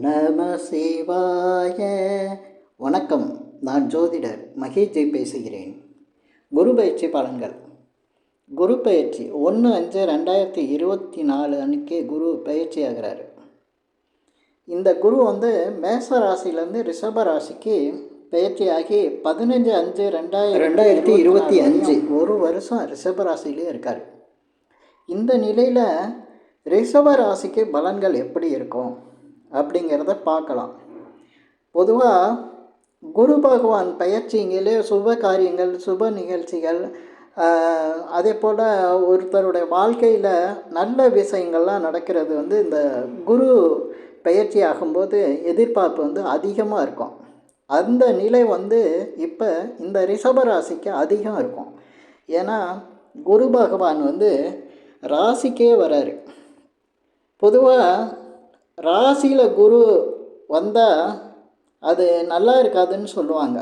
நம சிவாய. வணக்கம். நான் ஜோதிடர் மகேஜி பேசுகிறேன். குரு பயிற்சி பலன்கள். குரு பயிற்சி ஒன்று அஞ்சு ரெண்டாயிரத்தி இருபத்தி நாலு அன்னைக்கு குரு பயிற்சி ஆகிறாரு. இந்த குரு வந்து மேச ராசியிலேருந்து ரிஷப ராசிக்கு பயிற்சி ஆகி பதினஞ்சு அஞ்சு ரெண்டாயிரம் ரெண்டாயிரத்தி இருபத்தி அஞ்சு. ஒரு வருஷம் ரிஷப ராசியிலே இருக்கார். இந்த நிலையில் ரிஷப ராசிக்கு பலன்கள் எப்படி இருக்கும்? அப்படிங்கிறத பார்க்கலாம். பொதுவாக குரு பகவான் பயிற்சிங்களே சுப காரியங்கள் சுப நிகழ்ச்சிகள் அதே போல் ஒருத்தருடைய வாழ்க்கையில் நல்ல விஷயங்கள்லாம் நடக்கிறது வந்து இந்த குரு பயிற்சி ஆகும்போது எதிர்பார்ப்பு வந்து அதிகமாக இருக்கும். அந்த நிலை வந்து இப்போ இந்த ரிஷபராசிக்கு அதிகம் இருக்கும். ஏன்னா குரு பகவான் வந்து ராசிக்கே வராரு. பொதுவாக ராசியில் குரு வந்தால் அது நல்லா இருக்காதுன்னு சொல்லுவாங்க.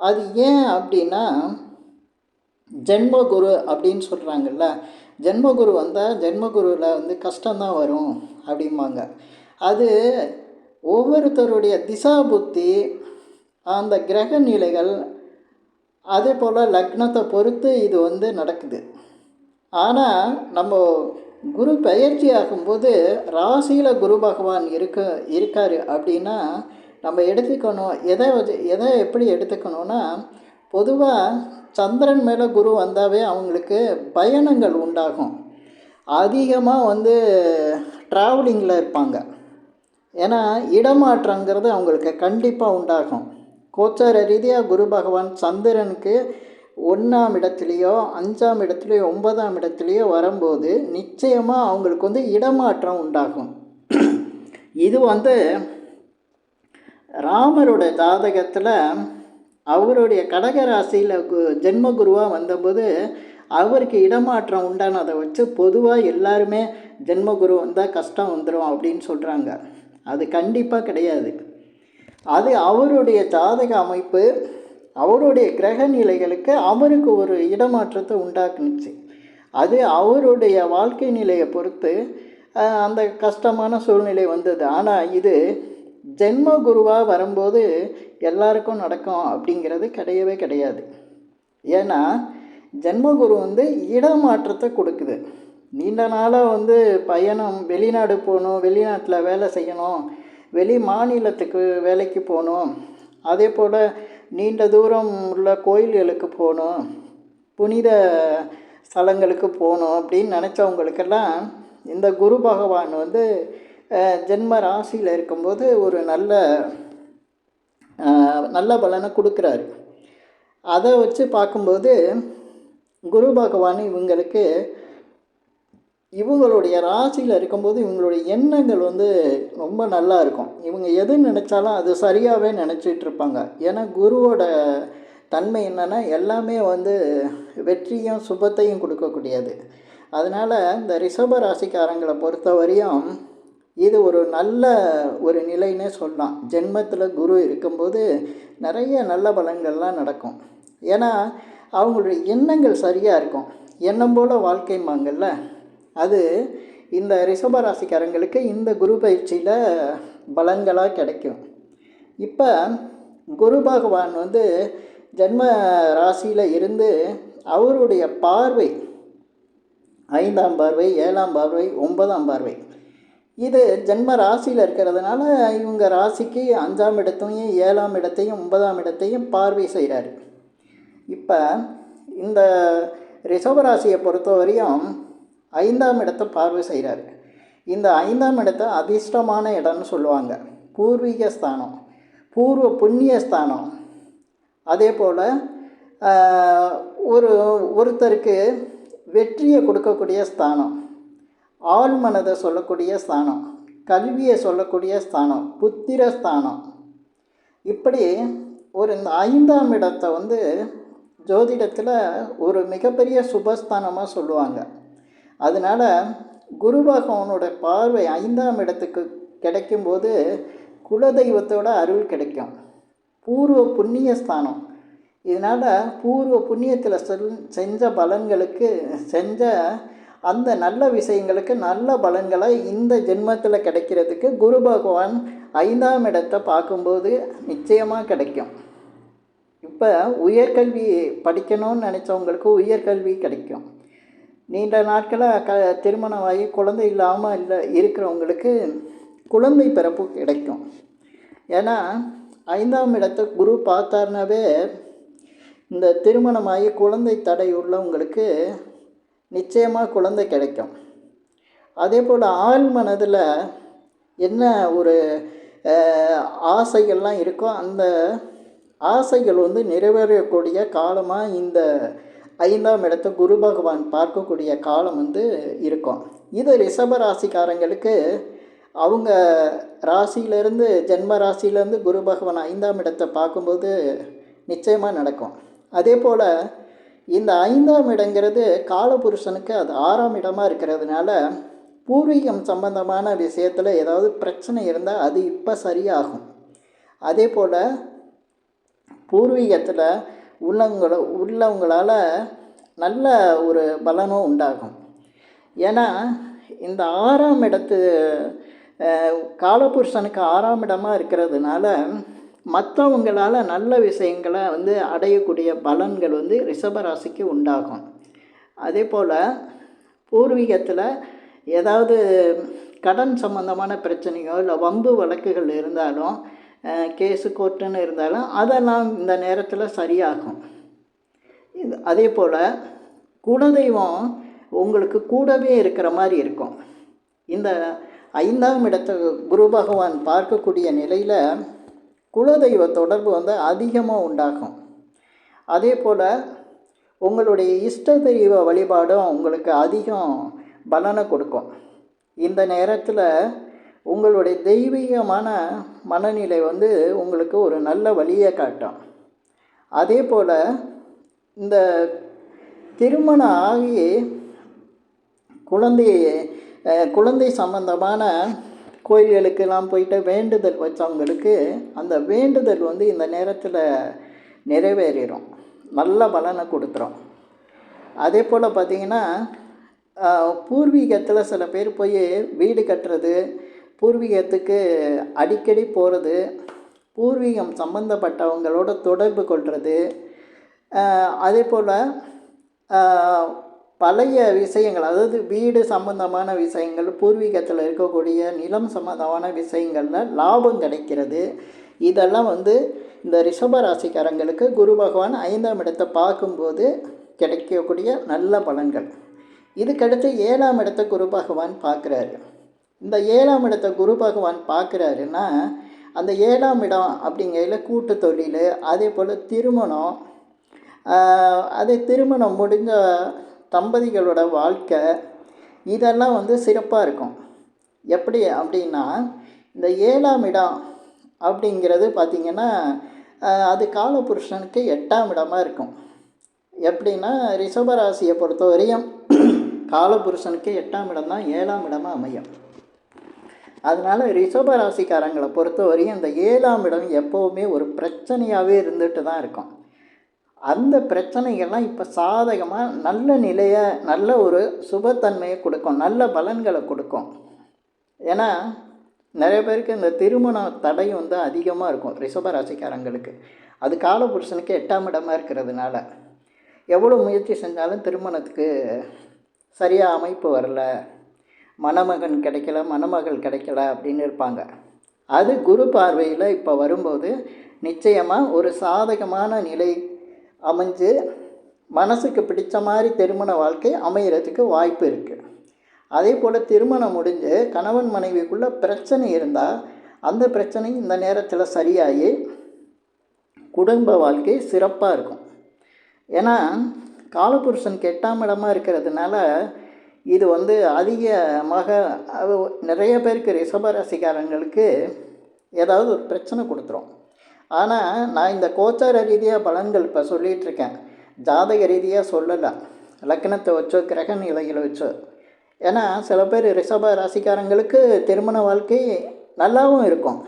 அது ஏன் அப்படின்னா ஜென்மகுரு அப்படின்னு சொல்கிறாங்கல்ல ஜென்மகுரு வந்தால் ஜென்மகுருவில் வந்து கஷ்டம்தான் வரும் அப்படிம்பாங்க. அது ஒவ்வொருத்தருடைய திசா புத்தி அந்த கிரக நிலைகள் அதே போல் லக்னத்தை பொறுத்து இது வந்து நடக்குது. ஆனால் நம்ம குரு பயிற்சி ஆகும்போது ராசியில் குரு பகவான் இருக்க இருக்கார் அப்படின்னா நம்ம எடுத்துக்கணும். எதை வச்சு எதை எப்படி எடுத்துக்கணும்னா பொதுவாக சந்திரன் மேலே குரு வந்தாவே அவங்களுக்கு பயணங்கள் உண்டாகும். அதிகமாக வந்து ட்ராவலிங்கில் இருப்பாங்க. ஏன்னா இடமாற்றங்கிறது அவங்களுக்கு கண்டிப்பாக உண்டாகும். கோச்சார ரீதியாக குரு பகவான் சந்திரனுக்கு ஒன்றாம் இடத்துலையோ அஞ்சாம் இடத்துலையோ ஒன்பதாம் இடத்துலையோ வரும்போது நிச்சயமாக அவங்களுக்கு வந்து இடமாற்றம் உண்டாகும். இது வந்து ராமரோட ஜாதகத்தில் அவருடைய கடக ராசியில் கு- ஜென்ம குருவாக வந்தபோது அவருக்கு இடமாற்றம் உண்டானதை வச்சு பொதுவாக எல்லாருமே ஜென்மகுரு வந்தால் கஷ்டம் வந்துடும் அப்படின்னு சொல்கிறாங்க அது கண்டிப்பாக கிடையாது. அது அவருடைய ஜாதக அமைப்பு அவருடைய கிரக நிலைகளுக்கு அவருக்கு ஒரு இடமாற்றத்தை உண்டாக்குனுச்சு. அது அவருடைய வாழ்க்கை நிலையை பொறுத்து அந்த கஷ்டமான சூழ்நிலை வந்தது. ஆனால் இது ஜென்ம குருவாக வரும்போது எல்லாருக்கும் நடக்கும் அப்படிங்கிறது கிடையவே கிடையாது. ஏன்னா ஜென்மகுரு வந்து இடமாற்றத்தை கொடுக்குது. நீண்ட நாளாக வந்து பயணம் வெளிநாடு போகணும் வெளிநாட்டில் வேலை செய்யணும் வெளி மாநிலத்துக்கு வேலைக்கு போகணும். அதே போல் நீண்ட தூரம் உள்ள கோயில்களுக்கு போகணும் புனித ஸ்தலங்களுக்கு போகணும் அப்படின்னு நினச்சவங்களுக்கெல்லாம் இந்த குரு பகவான் வந்து ஜென்ம ராசியில் இருக்கும்போது ஒரு நல்ல நல்ல பலனை கொடுக்குறாரு. அதை வச்சு பார்க்கும்போது குரு பகவான் இவங்களுக்கு இவங்களுடைய ராசியில் இருக்கும்போது இவங்களுடைய எண்ணங்கள் வந்து ரொம்ப நல்லா இருக்கும். இவங்க எது நினச்சாலும் அது சரியாகவே நினச்சிட்டு இருப்பாங்க. ஏன்னா குருவோட தன்மை என்னென்னா எல்லாமே வந்து வெற்றியும் சுபத்தையும் கொடுக்கக்கூடியது. அதனால் இந்த ரிஷப ராசிக்காரங்களை பொறுத்த வரையும் இது ஒரு நல்ல ஒரு நிலைன்னே சொல்லலாம். ஜென்மத்தில் குரு இருக்கும்போது நிறைய நல்ல பலன்கள்லாம் நடக்கும். ஏன்னா அவங்களுடைய எண்ணங்கள் சரியாக இருக்கும். எண்ணம் போல் வாழ்க்கைம்பாங்கள்ல அது இந்த ரிஷபராசிக்காரங்களுக்கு இந்த குரு பயிற்சியில் பலன்களாக கிடைக்கும். இப்போ குரு பகவான் வந்து ஜென்ம ராசியில் இருந்து அவருடைய பார்வை ஐந்தாம் பார்வை ஏழாம் பார்வை ஒன்பதாம் பார்வை. இது ஜென்ம ராசியில் இருக்கிறதுனால இவங்க ராசிக்கு அஞ்சாம் இடத்தையும் ஏழாம் இடத்தையும் ஒன்பதாம் இடத்தையும் பார்வை செய்கிறாரு இப்போ இந்த ரிஷபராசியை பொறுத்தவரையும் ஐந்தாம் இடத்தை பார்வை செய்கிறாரு. இந்த ஐந்தாம் இடத்தை அதிர்ஷ்டமான இடம்னு சொல்லுவாங்க. பூர்வீக ஸ்தானம் பூர்வ புண்ணிய ஸ்தானம். அதே போல் ஒரு ஒருத்தருக்கு வெற்றியை கொடுக்கக்கூடிய ஸ்தானம் ஆள் மனதை சொல்லக்கூடிய ஸ்தானம் கல்வியை சொல்லக்கூடிய ஸ்தானம் புத்திர ஸ்தானம். இப்படி ஒரு இந்த ஐந்தாம் இடத்தை வந்து ஜோதிடத்தில் ஒரு மிகப்பெரிய சுபஸ்தானமாக சொல்லுவாங்க. அதனால் குரு பகவானோட பார்வை ஐந்தாம் இடத்துக்கு கிடைக்கும்போது குலதெய்வத்தோட அருள் கிடைக்கும். பூர்வ புண்ணிய ஸ்தானம். இதனால் பூர்வ புண்ணியத்தில் செல் செஞ்ச பலன்களுக்கு செஞ்ச அந்த நல்ல விஷயங்களுக்கு நல்ல பலன்களை இந்த ஜென்மத்தில் கிடைக்கிறதுக்கு குரு பகவான் ஐந்தாம் இடத்தை பார்க்கும்போது நிச்சயமாக கிடைக்கும். இப்போ உயர்கல்வி படிக்கணும்னு நினச்சவங்களுக்கு உயர்கல்வி கிடைக்கும். நீண்ட நாட்களாக க திருமணமாகி குழந்தை இல்லாமல் இல்லை இருக்கிறவங்களுக்கு குழந்தை பிறப்பு கிடைக்கும். ஏன்னா ஐந்தாம் இடத்தை குரு பார்த்தாருனாவே இந்த திருமணமாகி குழந்தை தடை உள்ளவங்களுக்கு நிச்சயமாக குழந்தை கிடைக்கும். அதே போல் ஆள் மனதில் என்ன ஒரு ஆசைகள்லாம் இருக்கோ அந்த ஆசைகள் வந்து நிறைவேறக்கூடிய காலமாக இந்த ஐந்தாம் இடத்தை குரு பகவான் பார்க்கக்கூடிய காலம் வந்து இருக்கும். இது ரிஷப ராசிக்காரங்களுக்கு அவங்க ராசியிலேருந்து ஜென்ம ராசியிலேருந்து குரு பகவான் ஐந்தாம் இடத்தை பார்க்கும்போது நிச்சயமாக நடக்கும். அதே போல் இந்த ஐந்தாம் இடங்கிறது காலபுருஷனுக்கு அது ஆறாம் இடமாக இருக்கிறதுனால பூர்வீகம் சம்பந்தமான விஷயத்தில் ஏதாவது பிரச்சனை இருந்தால் அது இப்போ சரியாகும். அதே போல் பூர்வீகத்தில் உள்ளவங்கள உள்ளவங்களால் நல்ல ஒரு பலனும் உண்டாகும். ஏன்னா இந்த ஆறாம் இடத்து காலபுருஷனுக்கு ஆறாம் இடமாக இருக்கிறதுனால மற்றவங்களால் நல்ல விஷயங்களை வந்து அடையக்கூடிய பலன்கள் வந்து ரிஷபராசிக்கு உண்டாகும். அதே போல் பூர்வீகத்தில் ஏதாவது கடன் சம்பந்தமான பிரச்சனையோ இல்லை வம்பு வழக்குகள் இருந்தாலும் கேஸு கோர்ட்டுன்னு இருந்தாலும் அதெல்லாம் இந்த நேரத்தில் சரியாகும். இது அதே போல் குலதெய்வம் உங்களுக்கு கூடவே இருக்கிற மாதிரி இருக்கும். இந்த ஐந்தாம் இடத்தை குரு பகவான் பார்க்கக்கூடிய நிலையில் குலதெய்வ தொடர்பு வந்து அதிகமாக உண்டாகும். அதே போல் உங்களுடைய இஷ்ட தெய்வ வழிபாடும் உங்களுக்கு அதிகம் பலனை கொடுக்கும். இந்த நேரத்தில் உங்களுடைய தெய்வீகமான மனநிலை வந்து உங்களுக்கு ஒரு நல்ல வழியை காட்டும். அதே போல் இந்த திருமணம் ஆகி குழந்தை குழந்தை சம்பந்தமான கோயில்களுக்கெல்லாம் போயிட்டு வேண்டுதல் வச்சவங்களுக்கு அந்த வேண்டுதல் வந்து இந்த நேரத்தில் நிறைவேறிடும் நல்ல பலனை கொடுத்துரும். அதே போல் பார்த்திங்கன்னா பூர்வீகத்தில் சில பேர் போய் வீடு கட்டுறது பூர்வீகத்துக்கு அடிக்கடி போகிறது பூர்வீகம் சம்மந்தப்பட்டவங்களோட தொடர்பு கொள்வது அதே போல் பழைய விஷயங்கள் அதாவது வீடு சம்பந்தமான விஷயங்கள் பூர்வீகத்தில் இருக்கக்கூடிய நிலம் சம்பந்தமான விஷயங்களில் லாபம் கிடைக்கிறது. இதெல்லாம் வந்து இந்த ரிஷப ராசிக்காரங்களுக்கு குரு பகவான் ஐந்தாம் இடத்தை பார்க்கும்போது கிடைக்கக்கூடிய நல்ல பலன்கள். இதுக்கடுத்து ஏழாம் இடத்தை குரு பகவான் பார்க்குறாரு. இந்த ஏழாம் இடத்தை குரு பகவான் பார்க்குறாருன்னா அந்த ஏழாம் இடம் அப்படிங்கையில் கூட்டு தொழில் அதே போல் திருமணம் அதே திருமணம் முடிஞ்ச தம்பதிகளோட வாழ்க்கை இதெல்லாம் வந்து சிறப்பாக இருக்கும். எப்படி அப்படின்னா இந்த ஏழாம் இடம் அப்படிங்கிறது பார்த்திங்கன்னா அது காலபுருஷனுக்கு எட்டாம் இடமாக இருக்கும். எப்படின்னா ரிஷபராசியை பொறுத்த வரையும் காலபுருஷனுக்கு எட்டாம் இடம் தான் ஏழாம் இடமாக அமையும். அதனால் ரிஷப ராசிக்காரங்களை பொறுத்தவரையும் இந்த ஏழாம் இடம் எப்போவுமே ஒரு பிரச்சனையாகவே இருந்துட்டு தான் இருக்கும். அந்த பிரச்சனைகள்லாம் இப்போ சாதகமாக நல்ல நிலையை நல்ல ஒரு சுபத்தன்மையை கொடுக்கும் நல்ல பலன்களை கொடுக்கும். ஏன்னா நிறைய பேருக்கு இந்த திருமண தடை வந்து அதிகமாக இருக்கும் ரிஷப ராசிக்காரங்களுக்கு. அது காலபுருஷனுக்கு எட்டாம் இடமாக இருக்கிறதுனால. எவ்வளோ முயற்சி செஞ்சாலும் திருமணத்துக்கு சரியாக அமைப்பு வரல. மணமகன் கிடைக்கல மணமகள் கிடைக்கல அப்படின்னு இருப்பாங்க. அது குரு பார்வையில் இப்போ வரும்போது நிச்சயமாக ஒரு சாதகமான நிலை அமைஞ்சு மனசுக்கு பிடித்த மாதிரி திருமண வாழ்க்கை அமைகிறதுக்கு வாய்ப்பு இருக்குது அதே போல் திருமணம் முடிஞ்சு கணவன் மனைவிக்குள்ளே பிரச்சனை இருந்தால் அந்த பிரச்சனை இந்த நேரத்தில் சரியாகி குடும்ப வாழ்க்கை சிறப்பாக இருக்கும். ஏன்னா காலபுருஷன் கெட்டாம் இடமா இருக்கிறதுனால இது வந்து அதிகமாக அது நிறைய பேருக்கு ரிஷபராசிக்காரங்களுக்கு ஏதாவது ஒரு பிரச்சனை கொடுத்துரும். ஆனால் நான் இந்த கோச்சார ரீதியாக பலன்கள் இப்போ சொல்லிகிட்ருக்கேன் ஜாதக ரீதியாக சொல்லலை. லக்னத்தை வச்சோ கிரக நிலைகளை வச்சோ. ஏன்னா சில பேர் ரிஷப ராசிக்காரங்களுக்கு திருமண வாழ்க்கை நல்லாவும் இருக்கும்.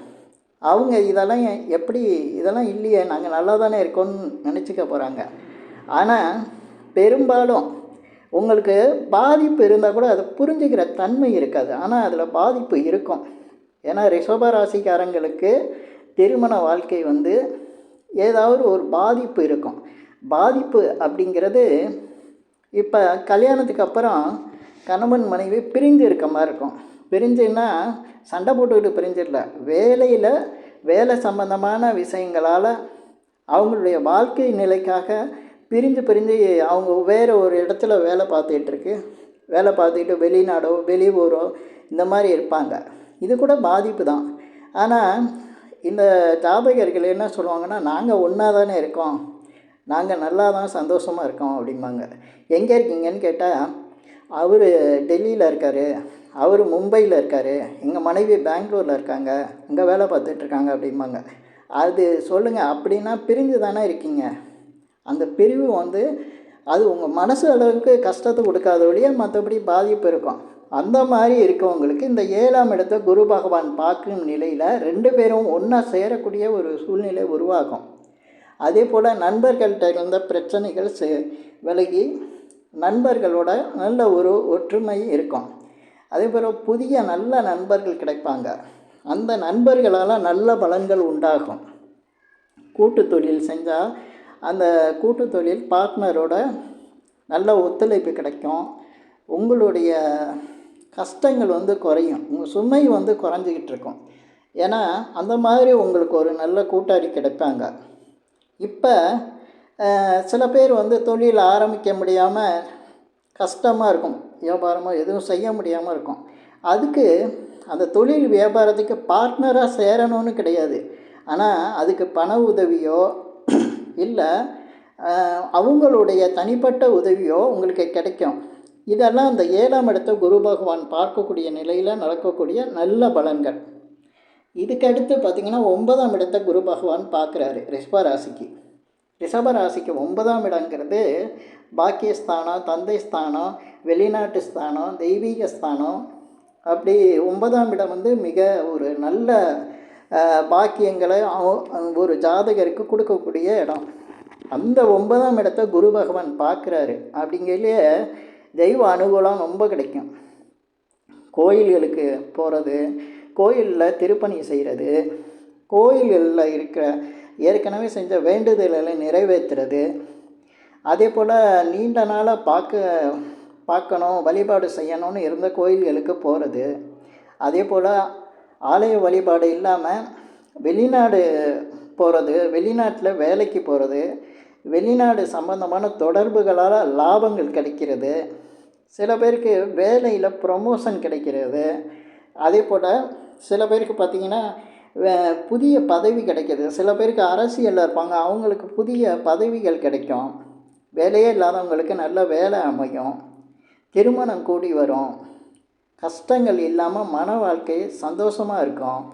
அவங்க இதெல்லாம் எப்படி இதெல்லாம் இல்லையே நாங்கள் நல்லா தானே இருக்கோம்னு நினச்சிக்க போகிறாங்க ஆனால் பெரும்பாலும் உங்களுக்கு பாதிப்பு இருந்தால் கூட அதை புரிஞ்சுக்கிற தன்மை இருக்காது. ஆனால் அதில் பாதிப்பு இருக்கும். ஏன்னா ரிஷபராசிக்காரங்களுக்கு திருமண வாழ்க்கை வந்து ஏதாவது ஒரு பாதிப்பு இருக்கும். பாதிப்பு அப்படிங்கிறது இப்போ கல்யாணத்துக்கு அப்புறம் கணவன் மனைவி பிரிஞ்சு இருக்க மாதிரி இருக்கும். பிரிஞ்சுன்னா சண்டை போட்டுக்கிட்டு பிரிஞ்சிடல. வேலையில் வேலை சம்பந்தமான விஷயங்களால் அவங்களுடைய வாழ்க்கை நிலைக்காக பிரிஞ்சு பிரிஞ்சு அவங்க வேறு ஒரு இடத்துல வேலை பார்த்துட்டுருக்கு வேலை பார்த்துக்கிட்டு வெளிநாடோ வெளியூரோ இந்த மாதிரி இருப்பாங்க. இது கூட பாதிப்பு தான். ஆனால் இந்த ஜாதகர்கள் என்ன சொல்லுவாங்கன்னா நாங்கள் ஒன்றா தானே இருக்கோம். நாங்கள் நல்லா தான் சந்தோஷமாக இருக்கோம் அப்படிம்பாங்க. எங்கே இருக்கீங்கன்னு கேட்டால் அவர் டெல்லியில் இருக்கார். அவர் மும்பையில் இருக்கார். எங்கள் மனைவி பெங்களூரில் இருக்காங்க. இங்கே வேலை பார்த்துட்ருக்காங்க அப்படிம்பாங்க. அது சொல்லுங்கள் அப்படின்னா பிரிஞ்சு தானே இருக்கீங்க. அந்த பிரிவு வந்து அது உங்கள் மனசு அளவுக்கு கஷ்டத்தை கொடுக்காத வழியே மற்றபடி பாதிப்பு இருக்கும். அந்த மாதிரி இருக்கவங்களுக்கு இந்த ஏழாம் இடத்த குரு பகவான் பார்க்கும் நிலையில் ரெண்டு பேரும் ஒன்றா சேரக்கூடிய ஒரு சூழ்நிலை உருவாகும். அதே போல் நண்பர்கள்ட்ட இருந்த பிரச்சனைகள் செ விலகி நண்பர்களோட நல்ல ஒரு ஒற்றுமை இருக்கும். அதே போல் புதிய நல்ல நண்பர்கள் கிடைப்பாங்க. அந்த நண்பர்களால் நல்ல பலன்கள் உண்டாகும். கூட்டு தொழில் செஞ்சால் அந்த கூட்டு தொழில் பார்ட்னரோட நல்ல ஒத்துழைப்பு கிடைக்கும். உங்களுடைய கஷ்டங்கள் வந்து குறையும். உங்கள் சுமை வந்து குறைஞ்சிக்கிட்டு இருக்கும். ஏன்னா அந்த மாதிரி உங்களுக்கு ஒரு நல்ல கூட்டாளி கிடைப்பாங்க. இப்போ சில பேர் வந்து தொழில் ஆரம்பிக்க முடியாமல் கஷ்டமாக இருக்கும். வியாபாரமோ எதுவும் செய்ய முடியாமல் இருக்கும். அதுக்கு அந்த தொழில் வியாபாரத்துக்கு பார்ட்னராக சேரணும்னு கிடையாது. ஆனால் அதுக்கு பண உதவியோ இல்லை அவங்களுடைய தனிப்பட்ட உதவியோ உங்களுக்கு கிடைக்கும். இதெல்லாம் அந்த ஏழாம் இடத்த குரு பகவான் பார்க்கக்கூடிய நிலையில் நடக்கக்கூடிய நல்ல பலன்கள். இதுக்கடுத்து பார்த்திங்கன்னா ஒன்பதாம் இடத்த குரு பகவான் பார்க்குறாரு ரிஷப ராசிக்கு. ரிஷப ராசிக்கு ஒன்பதாம் இடங்கிறது பாக்கியஸ்தானம் தந்தை ஸ்தானம் வெளிநாட்டு ஸ்தானம் தெய்வீக ஸ்தானம். அப்படி ஒன்பதாம் இடம் வந்து மிக ஒரு நல்ல பாக்கியங்களை ஒரு ஜாதகருக்கு கொடுக்கக்கூடிய இடம். அந்த ஒன்பதாம் இடத்த குரு பகவான் பார்க்குறாரு. அப்படிங்கிறதுலே தெய்வ அனுகூலம் ரொம்ப கிடைக்கும். கோயில்களுக்கு போகிறது கோயிலில் திருப்பணி செய்கிறது கோயில்களில் இருக்கிற ஏற்கனவே செஞ்ச வேண்டுதல்களை நிறைவேற்றுறது. அதே போல் நீண்ட நாளாக பார்க்க பார்க்கணும் வழிபாடு செய்யணும்னு இருந்த கோயில்களுக்கு போகிறது அதே போல் ஆலய வழிபாடு இல்லாமல் வெளிநாடு போகிறது வெளிநாட்டில் வேலைக்கு போகிறது வெளிநாடு சம்பந்தமான தொடர்புகளால் லாபங்கள் கிடைக்கிறது. சில பேருக்கு வேலையில் ப்ரொமோஷன் கிடைக்கிறது. அதே போல் சில பேருக்கு பார்த்திங்கன்னா புதிய பதவி கிடைக்கிது. சில பேருக்கு அரசியலில் இருப்பாங்க. அவங்களுக்கு புதிய பதவிகள் கிடைக்கும். வேலையே இல்லாதவங்களுக்கு நல்ல வேலை அமையும். திருமணம் கூடி வரும். கஷ்டங்கள் இல்லாமல் மன வாழ்க்கை சந்தோஷமாக இருக்கும்.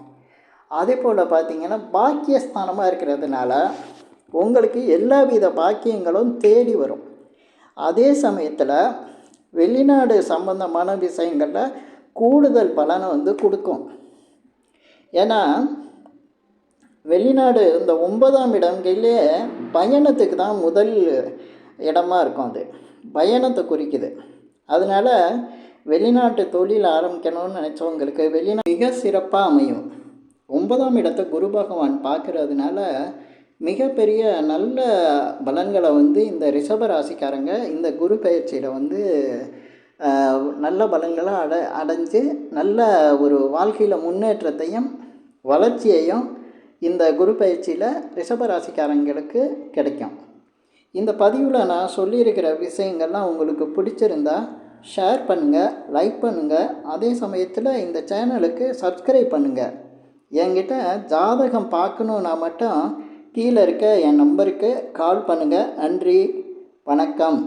அதே போல் பார்த்திங்கன்னா பாக்கியஸ்தானமாக இருக்கிறதுனால உங்களுக்கு எல்லா வித பாக்கியங்களும் தேடி வரும். அதே சமயத்தில் வெளிநாடு சம்பந்தமான விஷயங்களில் கூடுதல் பலனை வந்து கொடுக்கும். ஏன்னா வெளிநாடு இந்த ஒன்பதாம் இடங்களிலே பயணத்துக்கு தான் முதல் இடமா இருக்கும் அது. பயணத்தை குறிக்குது. அதனால் வெளிநாட்டு தொழில் ஆரம்பிக்கணும்னு நினச்சவங்களுக்கு வெளிநா மிக சிறப்பாக அமையும். ஒன்பதாம் இடத்தை குரு பகவான் பார்க்குறதுனால மிகப்பெரிய நல்ல பலன்களை வந்து இந்த ரிஷப ராசிக்காரங்க இந்த குரு பயிற்சியில் வந்து நல்ல பலன்களை அட அடைஞ்சு நல்ல ஒரு வாழ்க்கையில் முன்னேற்றத்தையும் வளர்ச்சியையும் இந்த குரு பயிற்சியில் ரிஷப ராசிக்காரங்களுக்கு கிடைக்கும். இந்த பதிவில் நான் சொல்லியிருக்கிற விஷயங்கள்லாம் உங்களுக்கு பிடிச்சிருந்தா ஷேர் பண்ணுங்கள் லைக் பண்ணுங்கள் அதே சமயத்தில் இந்த சேனலுக்கு சப்ஸ்கிரைப் பண்ணுங்கள் என்கிட்ட ஜாதகம் பார்க்கணுன்னா மட்டும் கீழே இருக்க என் நம்பருக்கு கால் பண்ணுங்கள் நன்றி. வணக்கம்.